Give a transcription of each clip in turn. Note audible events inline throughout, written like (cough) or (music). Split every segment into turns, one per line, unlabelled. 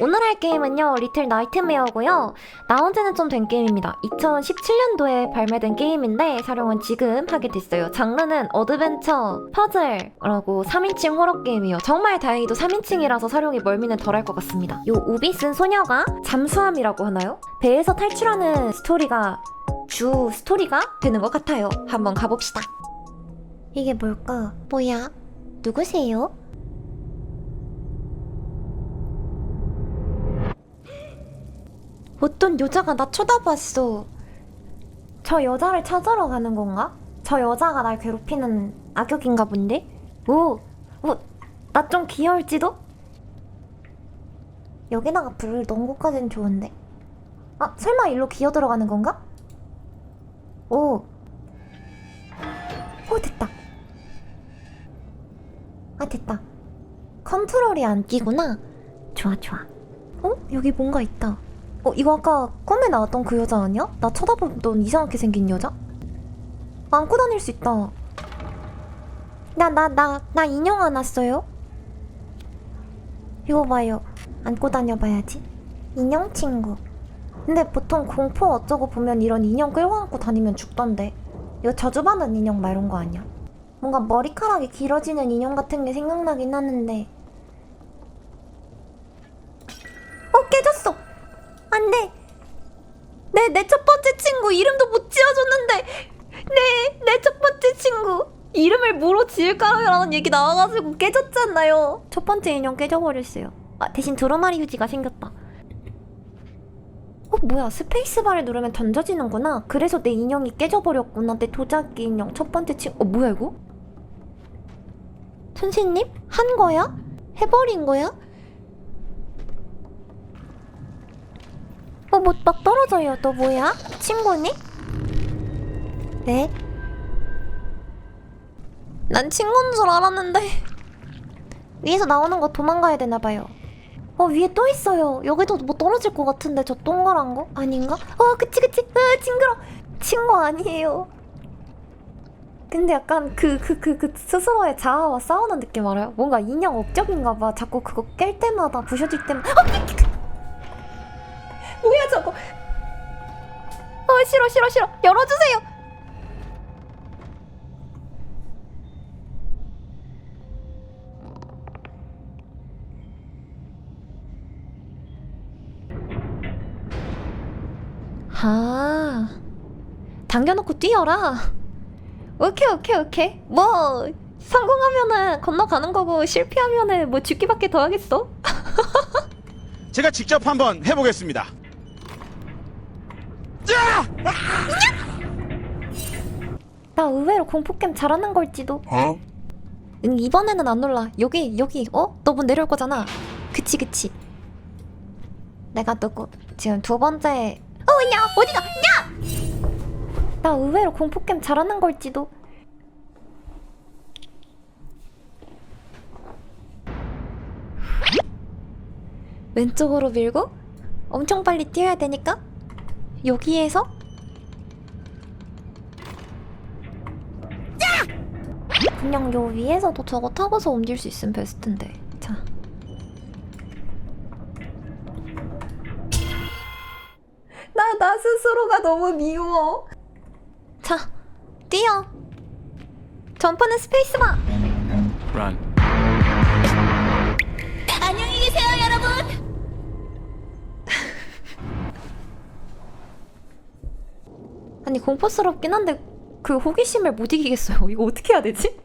오늘 할 게임은요 리틀 나이트메어고요 나온 지는 좀 된 게임입니다 2017년도에 발매된 게임인데 사령은 지금 하게 됐어요 장르는 어드벤처 퍼즐라고 3인칭 호러 게임이에요 정말 다행히도 3인칭이라서 사령이 멀미는 덜할 것 같습니다 요 우비 쓴 소녀가 잠수함이라고 하나요? 배에서 탈출하는 스토리가 주 스토리가 되는 것 같아요 한번 가봅시다 이게 뭘까? 뭐야? 누구세요? 어떤 여자가 나 쳐다봤어. 저 여자를 찾으러 가는 건가? 저 여자가 날 괴롭히는 악역인가 본데? 오, 오, 나 좀 귀여울지도? 여기다가 불을 넣은 것까진 좋은데. 아, 설마 일로 기어 들어가는 건가? 오. 오, 됐다. 아, 됐다. 컨트롤이 안 끼구나. 좋아, 좋아. 어? 여기 뭔가 있다. 어, 이거 아까 꿈에 나왔던 그 여자 아니야? 나 쳐다보던 이상하게 생긴 여자? 안고 다닐 수 있다. 나, 나, 나, 나 인형 안 왔어요? 이거 봐요. 안고 다녀봐야지. 인형 친구. 근데 보통 공포 어쩌고 보면 이런 인형 끌고 안고 다니면 죽던데. 이거 저주받는 인형 막 이런 거 아니야? 뭔가 머리카락이 길어지는 인형 같은 게 생각나긴 하는데. 어, 깨졌어! 안 돼! 내, 내첫 번째 친구 이름도 못 지어줬는데! 내, 내첫 번째 친구! 이름을 뭐로 지을까라는 얘기 나와가지고 깨졌잖아요. 첫 번째 인형 깨져버렸어요. 아, 대신 드로마리 휴지가 생겼다. 어, 뭐야. 스페이스바를 누르면 던져지는구나. 그래서 내 인형이 깨져버렸구나. 내 도자기 인형 첫 번째 친구. 어, 뭐야, 이거? 선생님? 한 거야? 해버린 거야? 어, 뭐 막 떨어져요. 너 뭐야? 친구니? 네? 난 친구인 줄 알았는데 (laughs) 위에서 나오는 거 도망가야 되나 봐요. 어 위에 또 있어요. 여기도 뭐 떨어질 것 같은데 저 동그란 거 아닌가? 어 그치 그치. 으 징그러. 친구 아니에요. 근데 약간 그 그 그 그 스스로의 자아와 싸우는 느낌 알아요? 뭔가 인형 업적인가 봐. 자꾸 그거 깰 때마다 부셔질 때마다 어, 뭐야 저거? 어 싫어 싫어 싫어. 열어주세요. 아, 당겨놓고 뛰어라. 오케이, 오케이, 오케이. 뭐, 성공하면은 건너가는 거고, 실패하면은 뭐 죽기밖에 더 하겠어? (laughs)
제가 직접 한번 해보겠습니다. 자!
나 의외로 공포게임 잘하는 걸지도.
어?
응, 이번에는 안 놀라. 여기, 여기, 어? 너뭐 내려올 거잖아. 그치, 그치. 내가 누구, 지금 두 번째. 어, 야, 어디가? 야! 나 의외로 공포게임 잘하는 걸지도. 왼쪽으로 밀고 엄청 빨리 뛰어야 되니까 여기에서 그냥 요 위에서도 저거 타고서 옮길 수 있으면 베스트인데. 자. 나, 나 스스로가 너무 미워. 자, 뛰어. 점프는 스페이스바.
Run.
아니 공포스럽긴 한데 그 호기심을 못 이기겠어요. (laughs) 이거 어떻게 해야 되지?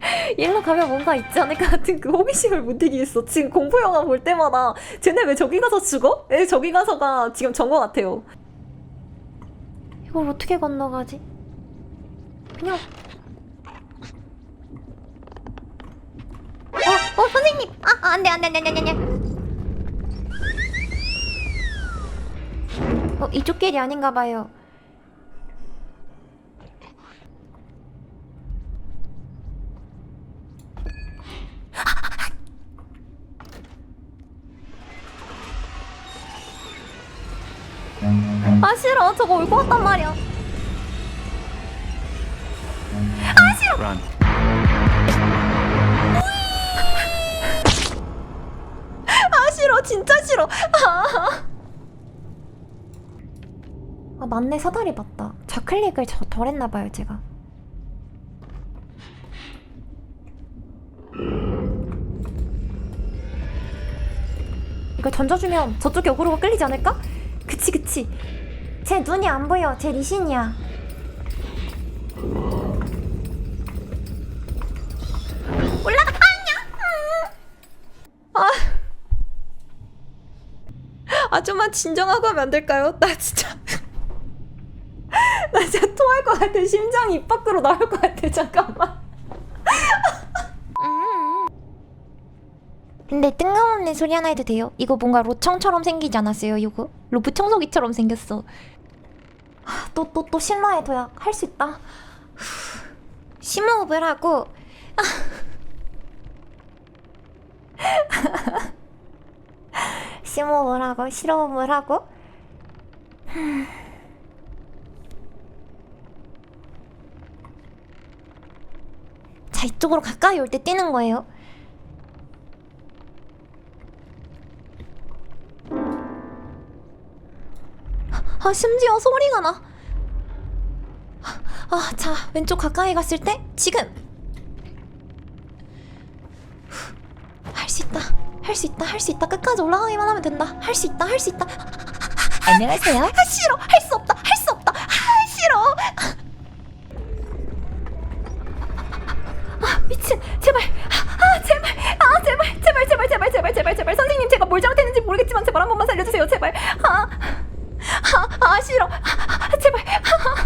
(laughs) 일로 가면 뭔가 있지 않을까 같은 그 호기심을 못 이기겠어. 지금 공포 영화 볼 때마다 쟤네 왜 저기 가서 죽어? 왜 저기 가서가 지금 전거 같아요. 이걸 어떻게 건너가지? 그냥 어, 어 선생님, 아, 아 안돼 안돼 안돼 안돼 안돼. 어 이쪽 길이 아닌가 봐요. 아 싫어. 저거 올것 같단 말이야.
Run.
아 싫어. 진짜 싫어. 아, 아 맞네. 사다리 맞다. 좌클릭을 저 덜 했나봐요 제가. 이걸 던져주면 저쪽에 어그로가 끌리지 않을까? 그치 그치. 제 눈이 안 보여. 제 리신이야. 올라가! 아니야! 아. 좀만 진정하고 하면 안 될까요? 나 진짜 토할 것 같아. 심장이 입 밖으로 나올 것 같아. 잠깐만. 근데 뜬금없는 소리 하나 해도 돼요? 이거 뭔가 로청처럼 생기지 않았어요 이거? 로브 청소기처럼 생겼어. 또또 또 신라의 도약 할 수 있다? 심호흡을 하고. (laughs) 심호흡을 하고 실호흡을 하고 자 이쪽으로 가까이 올 때 뛰는 거예요 아 심지어 소리가 나. 아, 자 왼쪽 가까이 갔을 때 지금 할 수 있다, 할 수 있다, 할 수 있다. 끝까지 올라가기만 하면 된다. 할 수 있다, 할 수 있다. 안녕하세요. 아 싫어, 할수 없다, 할수 미친, 제발, 아 제발, 아 제발, 제발, 제발, 제발, 제발, 제발, 제발. 선생님 제가 뭘 잘못했는지 모르겠지만 제발 한 번만 살려주세요, 제발. 아. 아, 아 싫어. 아, 아, 제발. 아, 아,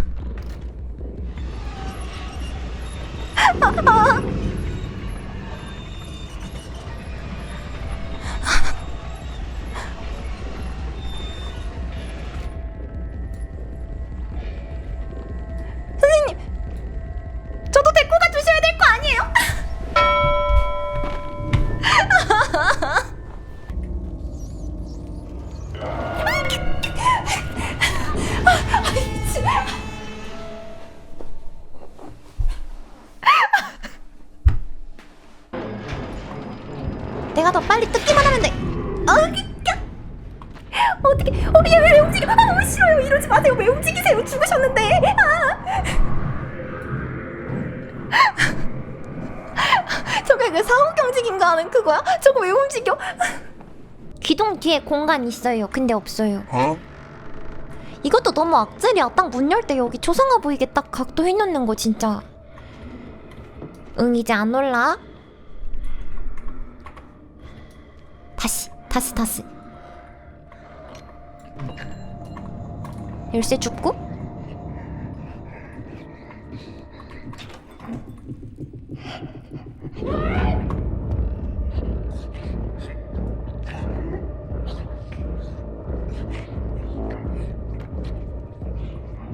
돼. 어, 야. 어떻게? 어, 얘왜 움직여? 아, 싫어요. 이러지 마세요. 왜 움직이세요? 죽으셨는데. 아. 저게 그 사후 움직임가 하는 그거야? 저거 왜 움직여? 기둥 뒤에 공간 있어요. 근데 없어요. 이것도 너무 악질이야. 딱 문 열 때 여기 초상화 보이게 딱 각도 해놓는 거 진짜. 응 이제 안 올라. 다시 다시. 열쇠 줍고.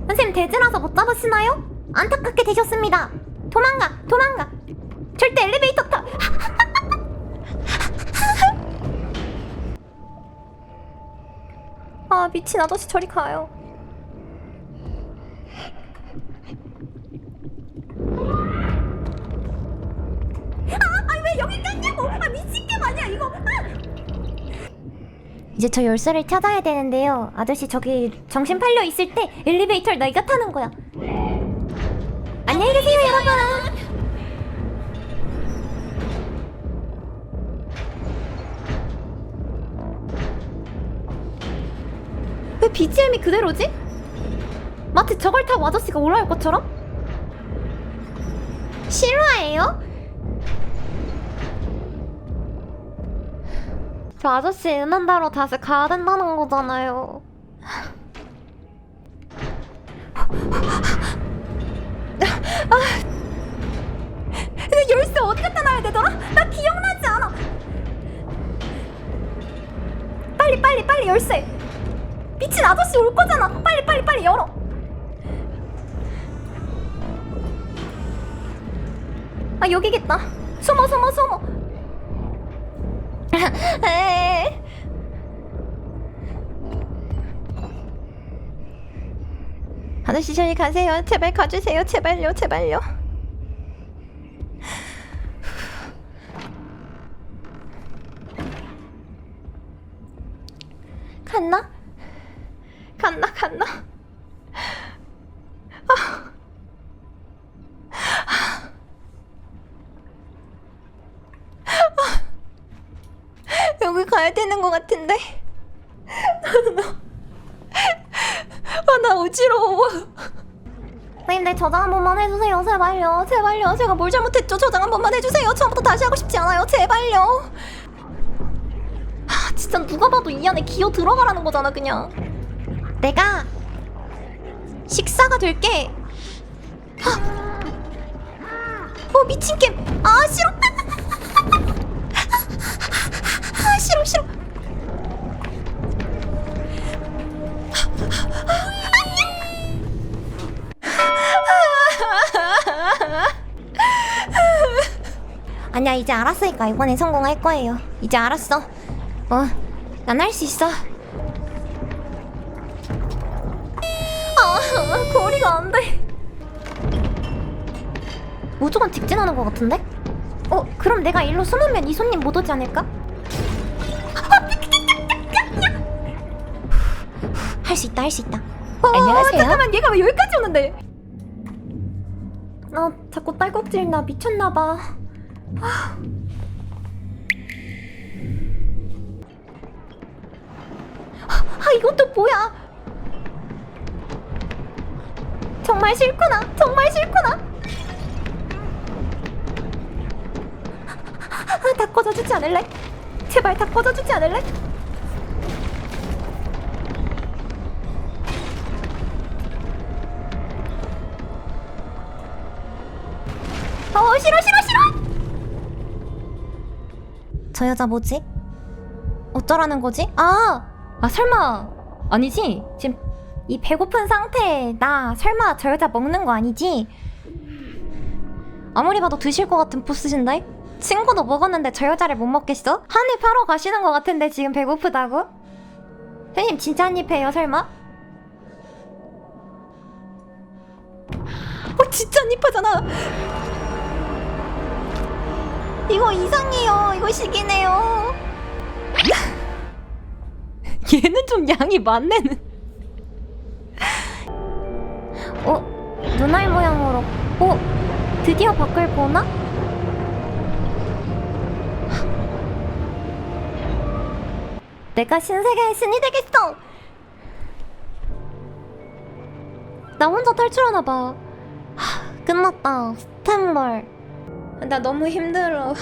선생님 대지라서 못 잡으시나요? 안타깝게 되셨습니다. 도망가, 도망가. 절대 엘리베이터 타. 아 미친 아저씨 저리 가요. 아 이거. 아! 이제 저 열쇠를 찾아야 되는데요. 아저씨 저기 정신 팔려 있을 때 엘리베이터를 내가 타는 거야. 안녕히 계세요 여러분. BGM이 그대로지? 마치 저걸 타고 아저씨가 올라올 것처럼? 실화예요? 저 아저씨 은한다로 다시 가야 된다는 거잖아요. 아, 근데 열쇠 어디 갖다 놔야 되더라? 나 기억나지 않아. 빨리 빨리 빨리 열쇠. 미친 아저씨 올 거잖아. 빨리 빨리 빨리 열어. 아 여기겠다. 숨어 숨어 숨어. (laughs) 에이. 아저씨 저리 가세요. 제발 가주세요. 제발요. 제발요. (sighs) 갔나? 갔나 갔나? 여기 가야 되는 것 같은데. 아, 나 어지러워. 선생님들 저장 한 번만 해주세요. 제발요. 제발요. 제가 뭘 잘못했죠? 저장 한 번만 해주세요. 처음부터 다시 하고 싶지 않아요. 제발요. 아, 진짜 누가 봐도 이 안에 기어 들어가라는 거잖아, 그냥. 내가 식사가 될게. 아. 어, 미친 게임. 아, 싫어. 아, 싫어, 싫어. 아니야 이제 알았으니까 이번엔 성공할 거예요 이제 알았어 어 난 할 수 있어 안 돼 무조건 직진하는 것 같은데? 어 그럼 내가 일로 숨으면 이 손님 못 오지 않을까? (laughs) 할 수 있다 할 수 있다 안녕하세요 잠깐만 얘가 왜 여기까지 오는데 아 자꾸 딸꾹질 나 미쳤나 봐 (gasps) 아 이것도 뭐야? 정말 싫구나. 정말 싫구나. 아, 다 꺼져주지 않을래? 제발 다 꺼져주지 않을래? 어 싫어 싫어 싫어. 저 여자 뭐지? 어쩌라는 거지? 아, 아 설마 아니지? 지금 이 배고픈 상태에 나 설마 저 여자 먹는 거 아니지? 아무리 봐도 드실 것 같은 포스신데? 친구도 먹었는데 저 여자를 못 먹겠어? 한 입 하러 가시는 것 같은데 지금 배고프다고? 선생님 진짜 한 입 해요 설마? 어 진짜 한 입 하잖아 이거 이상해요. 이거 식이네요. (laughs) 얘는 좀 양이 많네 어? 눈알 모양으로. 어? 드디어 밖을 보나? 내가 신세계의 신이 되겠어! 나 혼자 탈출하나 봐. 하, 끝났다. 스탠벌. 나 너무 힘들어.